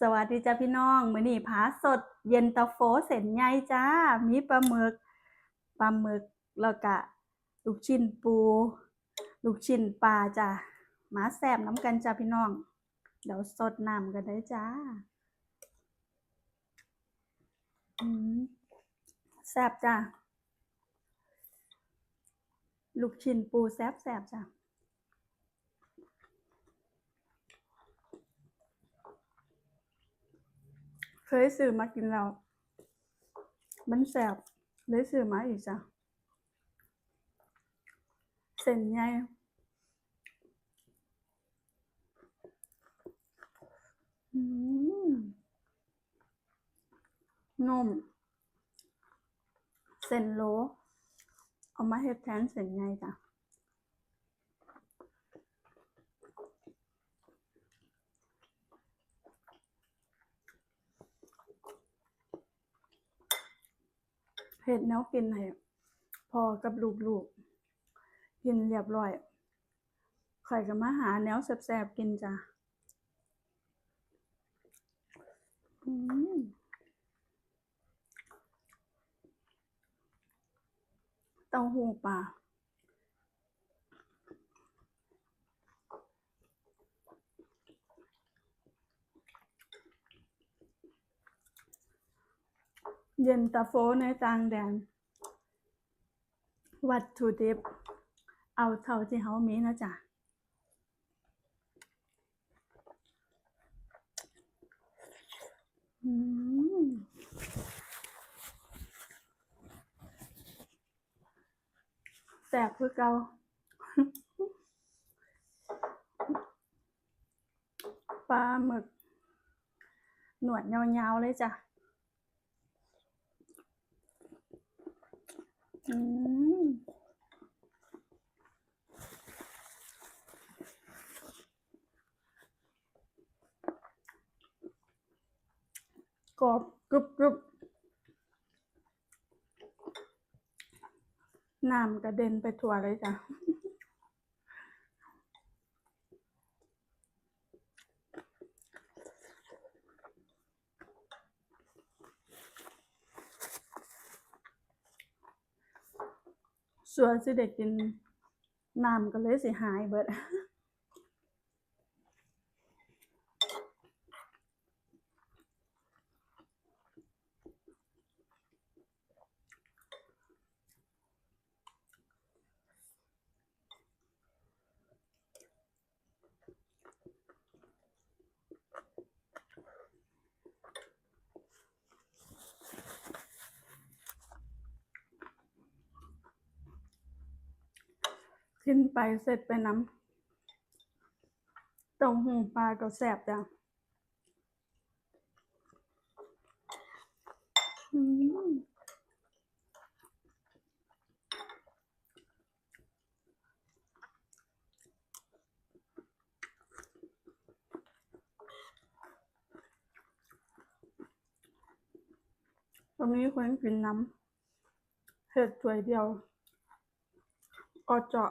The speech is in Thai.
สวัสดีจ้าพี่น้องมื้อนี้ผาสดเย็นตาโฟเส้นใหญ่จ้า มีปลาหมึกปลาหมึกแล้วก็ลูกชิ้นปู ลูกชิ้นปลาจ้ามาแซ่บน้ำกันจ้าพี่น้อง เดี๋ยวสดน้ำกันได้จ้าแซ่บจ้าลูกชิ้นปูแซ่บแซ่บจ้า เคยซื้อมากินแล้ว มันแสบเลยซื้อมาอีกจ้ะ เส้นใหญ่นม เส้นโล เอามาเฮ็ดแทนเส้นใหญ่จ้ะ เห็ดแนวกินให้พอกับลูกๆกินเรียบร้อยข่อยก็มาหาแนวแสบๆกินจ้ะเต้าหู้ปลา เย็นตาโฟในต่างแดน วัตถุดิบ เอาเท่าที่เขามีนะจ๊ะอืมแซ่บคือเกาปลาหมึก หนวดยาวๆเลยจ้ะ อืมกรอบกรุบกรุบน้ำกระเด็นไปทั่วเลยจ้ะ ส่วนสิเด็กกินน้ำก็เลยสิหายเบิด ขึ้นไปเสร็จไปน้ำเต้าหู้ปลาก็แซ่บจ้ะอืมตรงนี้คนกินน้ำเห็ดถ้วยเดียว ก็เจาะ